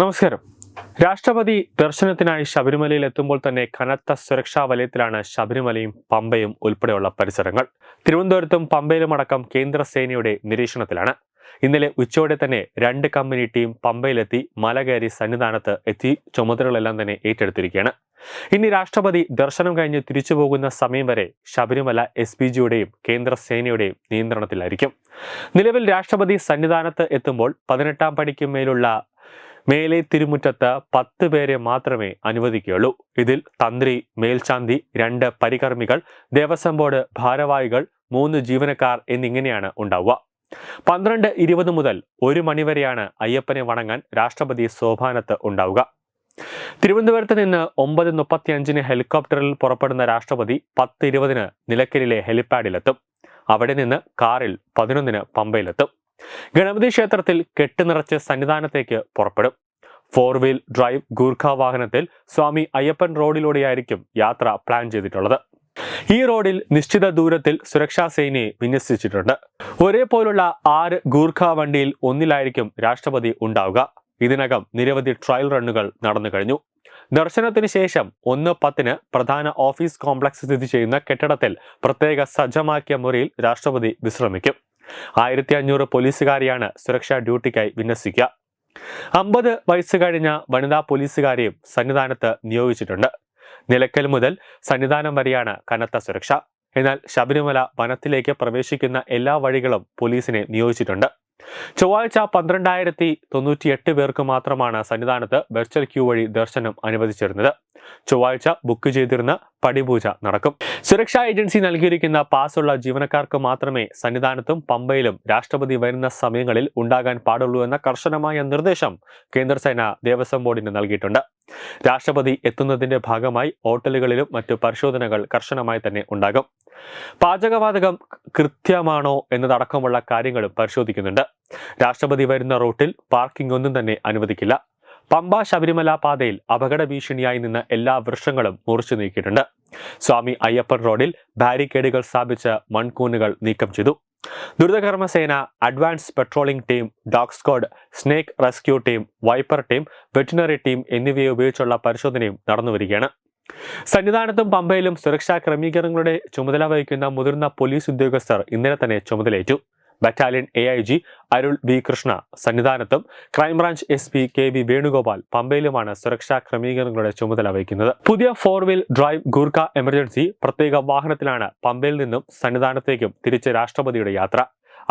നമസ്കാരം. രാഷ്ട്രപതി ദർശനത്തിനായി ശബരിമലയിൽ എത്തുമ്പോൾ തന്നെ കനത്ത സുരക്ഷാ വലയത്തിലാണ് ശബരിമലയും പമ്പയും ഉൾപ്പെടെയുള്ള പരിസരങ്ങൾ. തിരുവനന്തപുരത്തും പമ്പയിലുമടക്കം കേന്ദ്ര സേനയുടെ നിരീക്ഷണത്തിലാണ്. ഇന്നലെ ഉച്ചയോടെ തന്നെ രണ്ട് കമ്പനി ടീം പമ്പയിലെത്തി മല കയറി സന്നിധാനത്ത് എത്തി ചുമതലകളെല്ലാം തന്നെ ഏറ്റെടുത്തിരിക്കുകയാണ്. ഇനി രാഷ്ട്രപതി ദർശനം കഴിഞ്ഞ് തിരിച്ചു പോകുന്ന സമയം വരെ ശബരിമല എസ് പി ജിയുടെയും കേന്ദ്ര സേനയുടെയും നിയന്ത്രണത്തിലായിരിക്കും. നിലവിൽ രാഷ്ട്രപതി സന്നിധാനത്ത് എത്തുമ്പോൾ പതിനെട്ടാം പടിക്ക് മേലുള്ള മേലെ തിരുമുറ്റത്ത് പത്ത് പേരെ മാത്രമേ അനുവദിക്കുകയുള്ളൂ. ഇതിൽ തന്ത്രി മേൽശാന്തി രണ്ട് പരികർമ്മികൾ ദേവസ്വം ബോർഡ് ഭാരവാഹികൾ മൂന്ന് ജീവനക്കാർ എന്നിങ്ങനെയാണ് ഉണ്ടാവുക. പന്ത്രണ്ട് ഇരുപത് മുതൽ ഒരു മണിവരെയാണ് അയ്യപ്പനെ വണങ്ങാൻ രാഷ്ട്രപതി സോപാനത്ത് ഉണ്ടാവുക. തിരുവനന്തപുരത്ത് നിന്ന് ഒമ്പത് മുപ്പത്തിയഞ്ചിന് ഹെലികോപ്റ്ററിൽ പുറപ്പെടുന്ന രാഷ്ട്രപതി പത്ത് ഇരുപതിന് നിലയ്ക്കലിലെ ഹെലിപ്പാഡിലെത്തും അവിടെ നിന്ന് കാറിൽ പതിനൊന്നിന് പമ്പയിലെത്തും. ഗണപതി ക്ഷേത്രത്തിൽ കെട്ടുനിറച്ച് സന്നിധാനത്തേക്ക് പുറപ്പെടും. ഫോർ വീൽ ഡ്രൈവ് ഗൂർഖ വാഹനത്തിൽ സ്വാമി അയ്യപ്പൻ റോഡിലൂടെയായിരിക്കും യാത്ര പ്ലാൻ ചെയ്തിട്ടുള്ളത്. ഈ റോഡിൽ നിശ്ചിത ദൂരത്തിൽ സുരക്ഷാ സേനയെ വിന്യസിച്ചിട്ടുണ്ട്. ഒരേപോലുള്ള ആറ് ഗൂർഖ വണ്ടിയിൽ ഒന്നിലായിരിക്കും രാഷ്ട്രപതി ഉണ്ടാവുക. ഇതിനകം നിരവധി ട്രയൽ റണ്ണുകൾ നടന്നു കഴിഞ്ഞു. ദർശനത്തിന് ശേഷം ഒന്ന് പത്തിന് പ്രധാന ഓഫീസ് കോംപ്ലക്സ് സ്ഥിതി ചെയ്യുന്ന കെട്ടിടത്തിൽ പ്രത്യേക സജ്ജമാക്കിയ മുറിയിൽ രാഷ്ട്രപതി വിശ്രമിക്കും. ആയിരത്തി അഞ്ഞൂറ് പോലീസുകാരെയാണ് സുരക്ഷാ ഡ്യൂട്ടിക്കായി വിന്യസിക്കുക. അമ്പത് വയസ്സ് കഴിഞ്ഞ വനിതാ പോലീസുകാരെയും സന്നിധാനത്ത് നിയോഗിച്ചിട്ടുണ്ട്. നിലയ്ക്കൽ മുതൽ സന്നിധാനം വരെയാണ് കനത്ത സുരക്ഷ. എന്നാൽ ശബരിമല വനത്തിലേക്ക് പ്രവേശിക്കുന്ന എല്ലാ വഴികളും പോലീസിനെ നിയോഗിച്ചിട്ടുണ്ട്. ചൊവ്വാഴ്ച പന്ത്രണ്ടായിരത്തി തൊണ്ണൂറ്റി എട്ട് പേർക്ക് മാത്രമാണ് സന്നിധാനത്ത് വെർച്വൽ ക്യൂ വഴി ദർശനം അനുവദിച്ചിരുന്നത്. ചൊവ്വാഴ്ച ബുക്ക് ചെയ്തിരുന്ന പടിപൂജ നടക്കും. സുരക്ഷാ ഏജൻസി നൽകിയിരിക്കുന്ന പാസ്സുള്ള ജീവനക്കാർക്ക് മാത്രമേ സന്നിധാനത്തും പമ്പയിലും രാഷ്ട്രപതി വരുന്ന സമയങ്ങളിൽ ഉണ്ടാകാൻ പാടുള്ളൂ എന്ന കർശനമായ നിർദ്ദേശം കേന്ദ്രസേന ദേവസ്വം ബോർഡിന് നൽകിയിട്ടുണ്ട്. രാഷ്ട്രപതി എത്തുന്നതിന്റെ ഭാഗമായി ഹോട്ടലുകളിലും മറ്റു പരിശോധനകൾ കർശനമായി തന്നെ ഉണ്ടാകും. പാചകവാതകം കൃത്യമാണോ എന്നതടക്കമുള്ള കാര്യങ്ങളും പരിശോധിക്കുന്നുണ്ട്. രാഷ്ട്രപതി വരുന്ന റൂട്ടിൽ പാർക്കിംഗ് ഒന്നും തന്നെ അനുവദിക്കില്ല. പമ്പ ശബരിമല പാതയിൽ അപകട ഭീഷണിയായി നിന്ന് എല്ലാ വൃക്ഷങ്ങളും മുറിച്ചു നീക്കിയിട്ടുണ്ട്. സ്വാമി അയ്യപ്പൻ റോഡിൽ ബാരിക്കേഡുകൾ സ്ഥാപിച്ച് മൺകൂനുകൾ നീക്കം ചെയ്തു. ദുരിതകർമ്മ സേന advance patrolling team dog squad snake rescue team viper team veterinary team എന്നിവയെ ഉപയോഗിച്ചുള്ള പരിശോധനയും നടന്നുവരികയാണ് സന്നിധാനത്തും പമ്പയിലും സുരക്ഷാ ക്രമീകരണങ്ങളുടെ ചുമതല വഹിക്കുന്ന മുതിർന്ന പോലീസ് ഉദ്യോഗസ്ഥർ ഇന്നലെ തന്നെ ചുമതലയേറ്റു. Battalion A I G Arul B Krishna സന്നിധാനത്തും. Crime branch S P K V Venugopal പമ്പയിലുമാണ് സുരക്ഷാ ക്രമീകരണങ്ങളുടെ ചുമതല വഹിക്കുന്നത്. പുതിയ four wheel drive Gurkha emergency പ്രത്യേക വാഹനത്തിലാണ് പമ്പയിൽ നിന്നും സന്നിധാനത്തേക്കും തിരിച്ച് രാഷ്ട്രപതിയുടെ യാത്ര.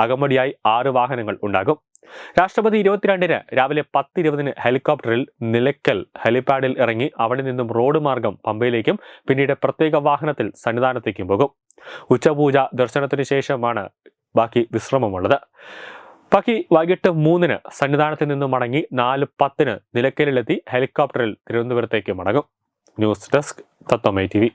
അകമ്പടിയായി ആറ് വാഹനങ്ങൾ ഉണ്ടാകും. രാഷ്ട്രപതി ഇരുപത്തിരണ്ടിന് രാവിലെ പത്ത് ഇരുപതിന് ഹെലികോപ്റ്ററിൽ നിലയ്ക്കൽ ഹെലിപാഡിൽ ഇറങ്ങി അവിടെ നിന്നും റോഡ് മാർഗം പമ്പയിലേക്കും പിന്നീട് പ്രത്യേക വാഹനത്തിൽ സന്നിധാനത്തേക്കും പോകും. ഉച്ചപൂജ ദർശനത്തിന് ശേഷമാണ് ബാക്കി വിശ്രമമുള്ളത്. ബാക്കി വൈകിട്ട് മൂന്നിന് സന്നിധാനത്തിൽ നിന്നും മടങ്ങി നാല് പത്തിന് നിലയ്ക്കലിലെത്തി ഹെലികോപ്റ്ററിൽ തിരുവനന്തപുരത്തേക്ക് മടങ്ങും. ന്യൂസ് ഡെസ്ക് തത്വമൈ ടി